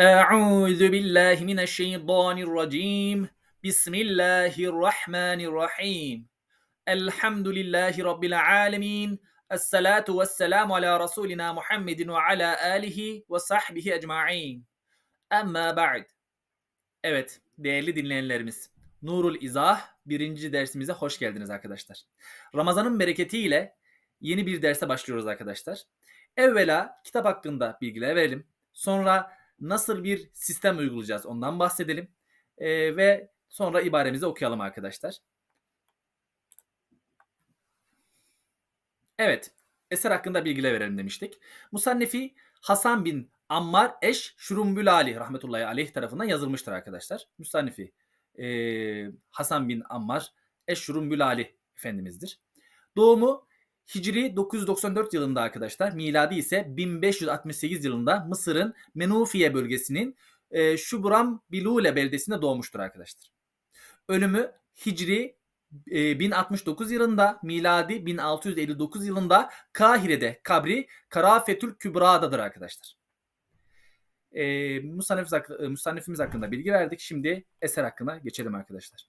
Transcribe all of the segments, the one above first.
Euzu billahi mineşşeytanirracim. Bismillahirrahmanirrahim. Elhamdülillahi rabbil alamin. Esselatu vesselamu ala rasulina Muhammedin ve ala alihi ve sahbihi ecmaîn. Amma ba'd. Evet, değerli dinleyenlerimiz. Nurul İzah birinci dersimize hoş geldiniz arkadaşlar. Ramazanın bereketiyle yeni bir derse başlıyoruz arkadaşlar. Evvela kitap hakkında bilgiler verelim. Sonra nasıl bir sistem uygulayacağız ondan bahsedelim. Ee, ve sonra ibaremizi okuyalım arkadaşlar. Evet, eser hakkında bilgiler verelim demiştik. Musannefi Hasan bin Ammar eş Şurumbül Ali rahmetullahi aleyh tarafından yazılmıştır arkadaşlar. Musannefi e, Hasan bin Ammar eş Şurumbül Ali efendimizdir. Doğumu Hicri 994 yılında arkadaşlar. Miladi ise 1568 yılında Mısır'ın Menufiye bölgesinin e, Şubram Bilule beldesinde doğmuştur arkadaşlar. Ölümü Hicri e, 1069 yılında, miladi 1659 yılında Kahire'de kabri Karafetül Kübra'dadır arkadaşlar. E, hak- e, hakkında bilgi verdik. Şimdi eser hakkında geçelim arkadaşlar.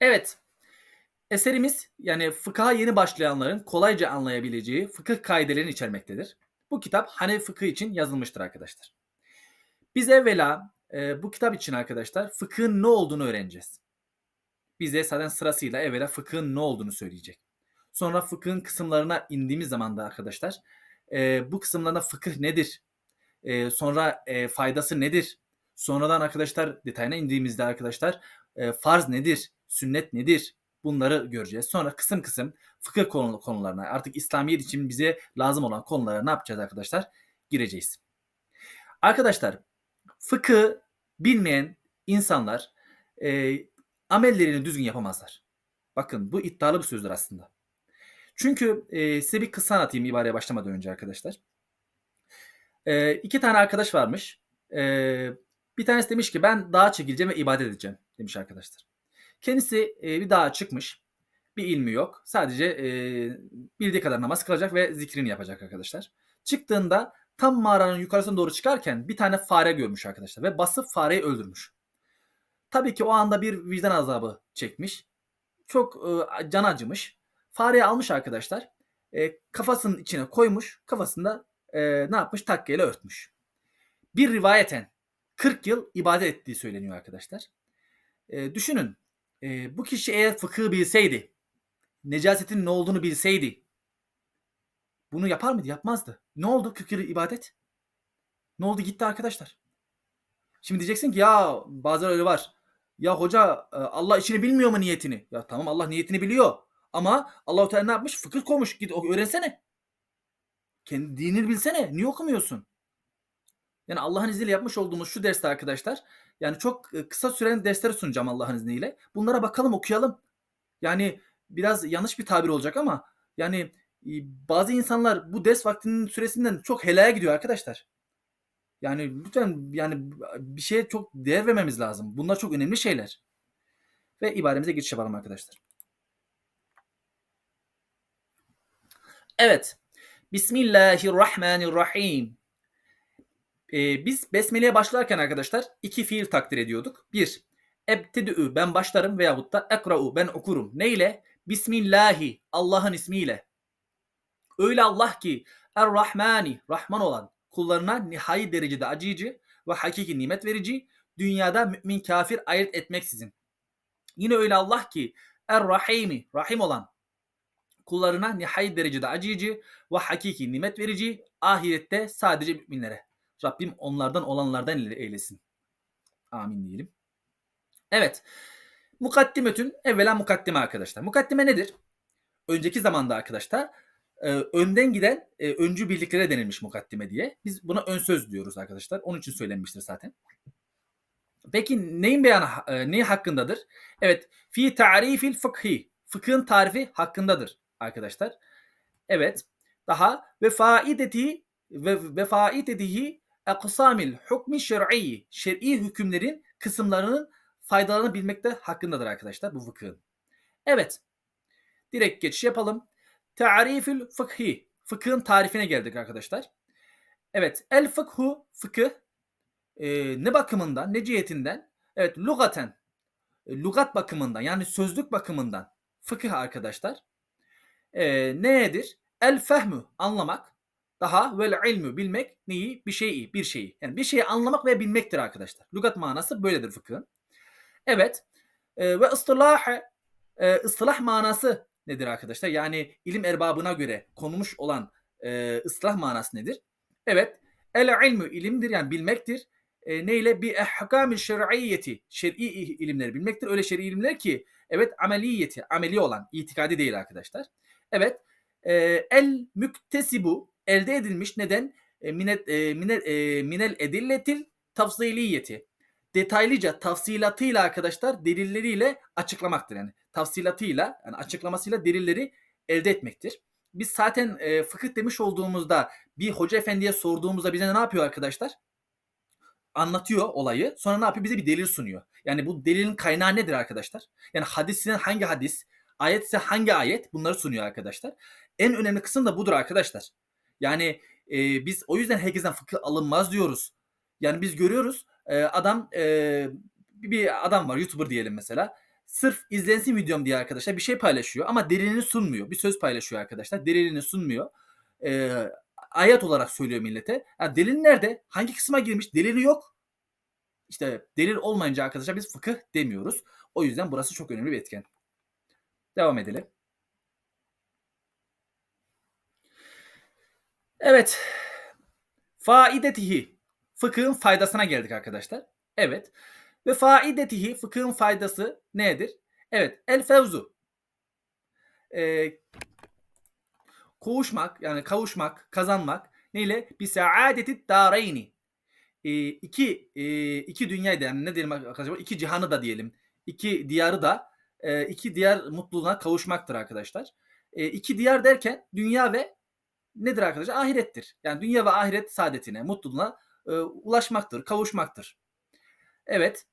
Evet, Eserimiz yani fıkha yeni başlayanların kolayca anlayabileceği fıkıh kaidelerini içermektedir. Bu kitap Hanefi fıkıh için yazılmıştır arkadaşlar. Biz evvela e, bu kitap için arkadaşlar fıkhın ne olduğunu öğreneceğiz. Bize zaten sırasıyla evvela fıkhın ne olduğunu söyleyecek. Sonra fıkhın kısımlarına indiğimiz zaman da arkadaşlar e, bu kısımlarında fıkıh nedir? E, sonra e, faydası nedir? Sonradan arkadaşlar detayına indiğimizde arkadaşlar e, farz nedir? Sünnet nedir? Bunları göreceğiz. Sonra kısım kısım fıkıh konu- konularına artık İslamiyet için bize lazım olan konulara ne yapacağız arkadaşlar? Gireceğiz. Arkadaşlar fıkı bilmeyen insanlar e, amellerini düzgün yapamazlar. Bakın bu iddialı bir sözdür aslında. Çünkü e, size bir kısa anlatayım ibareye başlamadan önce arkadaşlar. E, iki tane arkadaş varmış. E, bir tanesi demiş ki ben dağa çekileceğim ve ibadet edeceğim demiş arkadaşlar. Kendisi e, bir dağa çıkmış. Bir ilmi yok. Sadece e, bildiği kadar namaz kılacak ve zikrini yapacak arkadaşlar. Çıktığında tam mağaranın yukarısına doğru çıkarken bir tane fare görmüş arkadaşlar ve basıp fareyi öldürmüş. Tabii ki o anda bir vicdan azabı çekmiş. Çok e, can acımış. Fareyi almış arkadaşlar. E, kafasının içine koymuş. Kafasında e, ne yapmış? Takkeyle örtmüş. Bir rivayeten 40 yıl ibadet ettiği söyleniyor arkadaşlar. E, düşünün e, bu kişi eğer fıkıh bilseydi, necasetin ne olduğunu bilseydi, bunu yapar mıydı? Yapmazdı. Ne oldu 40 yıl ibadet? Ne oldu gitti arkadaşlar? Şimdi diyeceksin ki ya bazen öyle var. Ya hoca e, Allah içini bilmiyor mu niyetini? Ya tamam Allah niyetini biliyor. Ama Allahu Teala ne yapmış? Fıkıh koymuş. Git öğrensene. Kendi dinini bilsene. Niye okumuyorsun? Yani Allah'ın izniyle yapmış olduğumuz şu derste arkadaşlar yani çok e, kısa süren dersleri sunacağım Allah'ın izniyle. Bunlara bakalım okuyalım. Yani biraz yanlış bir tabir olacak ama yani e, bazı insanlar bu ders vaktinin süresinden çok helaya gidiyor arkadaşlar. Yani lütfen yani bir şeye çok değer vermemiz lazım. Bunlar çok önemli şeyler. Ve ibaremize geçiş yapalım arkadaşlar. Evet. Bismillahirrahmanirrahim. Ee, biz besmele'ye başlarken arkadaşlar iki fiil takdir ediyorduk. Bir, ebtedü ben başlarım veyahut da ekra'u ben okurum. Ne ile? Bismillahi Allah'ın ismiyle. Öyle Allah ki Er-Rahmani Rahman olan kullarına nihai derecede acıyıcı ve hakiki nimet verici dünyada mümin kafir ayırt etmeksizin. Yine öyle Allah ki Er-Rahimi Rahim olan kullarına nihai derecede acıyıcı ve hakiki nimet verici ahirette sadece müminlere. Rabbim onlardan olanlardan eylesin. Amin diyelim. Evet. Mukaddimetün evvela mukaddime arkadaşlar. Mukaddime nedir? Önceki zamanda arkadaşlar e, önden giden e, öncü birliklere denilmiş mukaddime diye. Biz buna ön söz diyoruz arkadaşlar. Onun için söylenmiştir zaten. Peki neyin beyanı e, neyi hakkındadır? Evet. Fi tarifil fıkhi. Fıkhın tarifi hakkındadır arkadaşlar. Evet. Daha ve faideti ve, ve faidetihi aksamil hukmi şer'i. Şer'i hükümlerin kısımlarının faydalarını bilmekte hakkındadır arkadaşlar bu fıkhın. Evet. Direkt geçiş yapalım. Tarifül fıkhi. Fıkhın tarifine geldik arkadaşlar. Evet. El fıkhu fıkıh e, ne bakımından ne cihetinden evet lugaten e, lugat bakımından yani sözlük bakımından fıkıh arkadaşlar e, nedir? El fehmü anlamak daha vel ilmü bilmek neyi? Bir şeyi, bir şeyi. Yani bir şeyi anlamak ve bilmektir arkadaşlar. Lugat manası böyledir fıkhın. Evet. E, ve ıstılah e, ıstılah manası nedir arkadaşlar? Yani ilim erbabına göre konmuş olan e, ıslah manası nedir? Evet. El ilmü ilimdir yani bilmektir. E, neyle? Bir ehkamil şer'iyyeti. Şer'i ilimleri bilmektir. Öyle şer'i ilimler ki evet ameliyeti, ameli olan, itikadi değil arkadaşlar. Evet. E, el müktesibu elde edilmiş neden? E, minet, e, e, minel edilletil tafsiliyeti. Detaylıca tafsilatıyla arkadaşlar delilleriyle açıklamaktır. Yani tafsilatıyla yani açıklamasıyla delilleri elde etmektir. Biz zaten e, fıkıh demiş olduğumuzda bir hoca efendiye sorduğumuzda bize ne yapıyor arkadaşlar? Anlatıyor olayı. Sonra ne yapıyor? Bize bir delil sunuyor. Yani bu delilin kaynağı nedir arkadaşlar? Yani hadisinin hangi hadis, ayet ise hangi ayet bunları sunuyor arkadaşlar. En önemli kısım da budur arkadaşlar. Yani e, biz o yüzden herkesten fıkıh alınmaz diyoruz. Yani biz görüyoruz e, adam e, bir adam var YouTuber diyelim mesela. Sırf izlensin videom diye arkadaşlar bir şey paylaşıyor ama delilini sunmuyor. Bir söz paylaşıyor arkadaşlar. Delilini sunmuyor. E, ayet olarak söylüyor millete. Yani delil nerede? Hangi kısma girmiş? Delili yok. İşte delil olmayınca arkadaşlar biz fıkıh demiyoruz. O yüzden burası çok önemli bir etken. Devam edelim. Evet. Faidetihi. Fıkhın faydasına geldik arkadaşlar. Evet. Ve faidetihi fıkhın faydası nedir? Evet. El fevzu. Ee, kovuşmak yani kavuşmak, kazanmak neyle? Bir saadeti dareyni. Ee, iki, e, iki dünyayı da yani ne diyelim arkadaşlar? İki cihanı da diyelim. İki diyarı da e, iki diyar mutluluğuna kavuşmaktır arkadaşlar. E, iki diyar derken dünya ve nedir arkadaşlar? Ahirettir. Yani dünya ve ahiret saadetine, mutluluğuna e, ulaşmaktır, kavuşmaktır. Evet.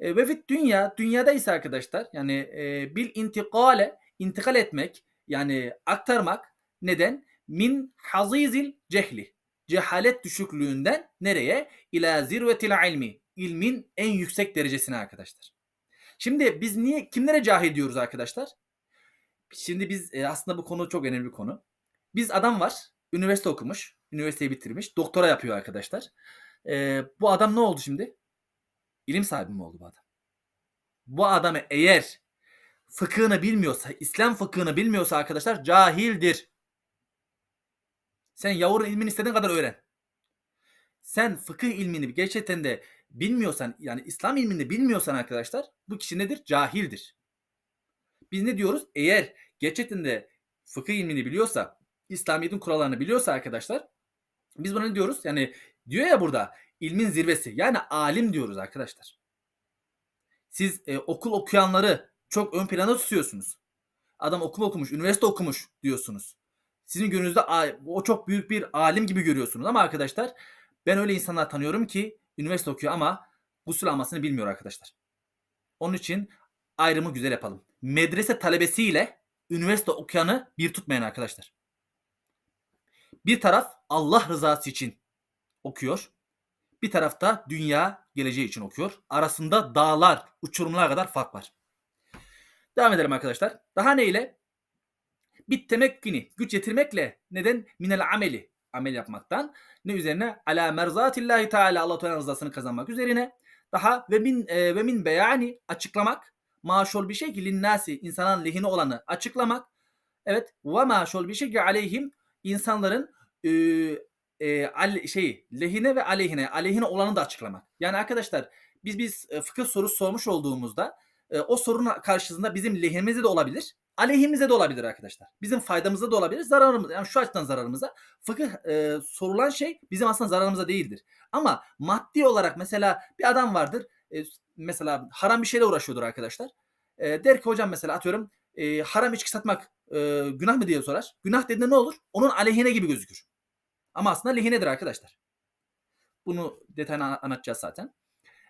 E, ve fit dünya, dünyada ise arkadaşlar yani e, bil intikale, intikal etmek yani aktarmak neden? Min hazizil cehli. Cehalet düşüklüğünden nereye? İla zirvetil ilmi. İlmin en yüksek derecesine arkadaşlar. Şimdi biz niye kimlere cahil diyoruz arkadaşlar? Şimdi biz e, aslında bu konu çok önemli bir konu. Biz adam var, üniversite okumuş, üniversiteyi bitirmiş, doktora yapıyor arkadaşlar. E, bu adam ne oldu şimdi? İlim sahibi mi oldu bu adam? Bu adamı eğer fıkhını bilmiyorsa, İslam fıkhını bilmiyorsa arkadaşlar cahildir. Sen yavurun ilmini istediğin kadar öğren. Sen fıkıh ilmini gerçekten de bilmiyorsan yani İslam ilmini bilmiyorsan arkadaşlar bu kişi nedir? Cahildir. Biz ne diyoruz? Eğer gerçekten de fıkıh ilmini biliyorsa, İslamiyet'in kurallarını biliyorsa arkadaşlar biz buna ne diyoruz? Yani diyor ya burada ilmin zirvesi yani alim diyoruz arkadaşlar. Siz e, okul okuyanları çok ön plana tutuyorsunuz. Adam okul okumuş, üniversite okumuş diyorsunuz. Sizin gözünüzde o çok büyük bir alim gibi görüyorsunuz ama arkadaşlar ben öyle insanlar tanıyorum ki üniversite okuyor ama gusül almasını bilmiyor arkadaşlar. Onun için ayrımı güzel yapalım. Medrese talebesiyle üniversite okuyanı bir tutmayın arkadaşlar. Bir taraf Allah rızası için okuyor. Bir tarafta dünya geleceği için okuyor. Arasında dağlar, uçurumlar kadar fark var. Devam edelim arkadaşlar. Daha ne ile? Bit temekkini, güç yetirmekle neden? Minel ameli, amel yapmaktan. Ne üzerine? Ala merzatillahi teala Allah Teala rızasını kazanmak üzerine. Daha ve min e, ve min beyani açıklamak. Maşol bir şey ki linnasi insanın lehine olanı açıklamak. Evet. Ve maşol bir şey ki aleyhim insanların e, e, al, şey lehine ve aleyhine aleyhine olanı da açıklamak. Yani arkadaşlar biz biz fıkıh sorusu sormuş olduğumuzda e, o sorunun karşısında bizim lehimize de olabilir aleyhimize de olabilir arkadaşlar. Bizim faydamıza da olabilir, zararımız yani şu açıdan zararımıza. Fıkıh e, sorulan şey bizim aslında zararımıza değildir. Ama maddi olarak mesela bir adam vardır. E, mesela haram bir şeyle uğraşıyordur arkadaşlar. E, der ki hocam mesela atıyorum e, haram içki satmak e, günah mı diye sorar. Günah dediğinde ne olur? Onun aleyhine gibi gözükür. Ama aslında lehinedir arkadaşlar. Bunu detayını anlatacağız zaten.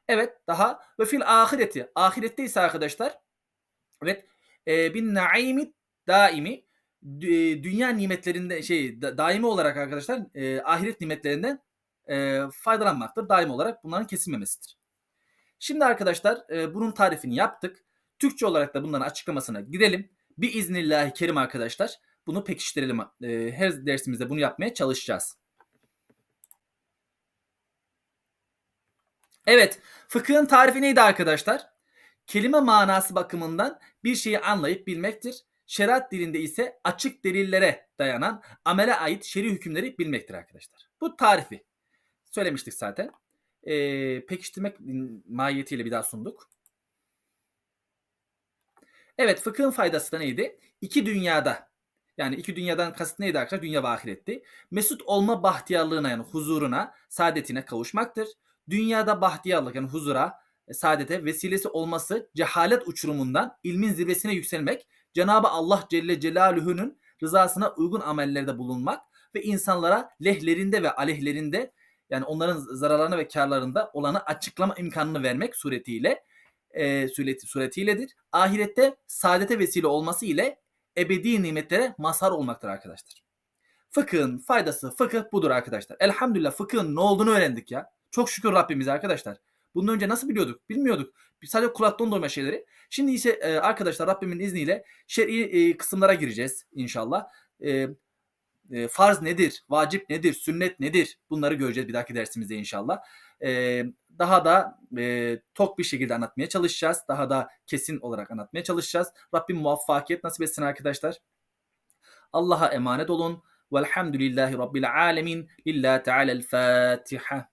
Evet daha ve fil ahireti. Ahirette ise arkadaşlar evet e, bin naimi daimi dünya nimetlerinde şey da, daimi olarak arkadaşlar e, ahiret nimetlerinden e, faydalanmaktır. Daim olarak bunların kesilmemesidir. Şimdi arkadaşlar e, bunun tarifini yaptık. Türkçe olarak da bunların açıklamasına girelim. Bir iznillahi kerim arkadaşlar. Bunu pekiştirelim. E, her dersimizde bunu yapmaya çalışacağız. Evet, fıkhın tarifi neydi arkadaşlar? Kelime manası bakımından bir şeyi anlayıp bilmektir. Şeriat dilinde ise açık delillere dayanan amele ait şer'i hükümleri bilmektir arkadaşlar. Bu tarifi. Söylemiştik zaten. Ee, pekiştirmek mahiyetiyle bir daha sunduk. Evet fıkhın faydası da neydi? İki dünyada yani iki dünyadan kasıt neydi arkadaşlar? Dünya ve ahiretti. Mesut olma bahtiyarlığına yani huzuruna, saadetine kavuşmaktır. Dünyada bahtiyarlık yani huzura, saadete vesilesi olması cehalet uçurumundan ilmin zirvesine yükselmek, Cenabı Allah Celle Celaluhu'nun rızasına uygun amellerde bulunmak ve insanlara lehlerinde ve aleyhlerinde yani onların zararlarına ve karlarında olanı açıklama imkanını vermek suretiyle e, sureti, suretiyledir. Ahirette saadete vesile olması ile ebedi nimetlere mazhar olmaktır arkadaşlar. Fıkhın faydası fıkıh budur arkadaşlar. Elhamdülillah fıkhın ne olduğunu öğrendik ya. Çok şükür Rabbimize arkadaşlar. Bundan önce nasıl biliyorduk? Bilmiyorduk. Sadece kulaktan doyma şeyleri. Şimdi ise e, arkadaşlar Rabbimin izniyle şer'i e, kısımlara gireceğiz inşallah. E, e, farz nedir? Vacip nedir? Sünnet nedir? Bunları göreceğiz bir dahaki dersimizde inşallah. E, daha da e, tok bir şekilde anlatmaya çalışacağız. Daha da kesin olarak anlatmaya çalışacağız. Rabbim muvaffakiyet nasip etsin arkadaşlar. Allah'a emanet olun. Velhamdülillahi Rabbil alemin. Lillahi Teala'l Fatiha.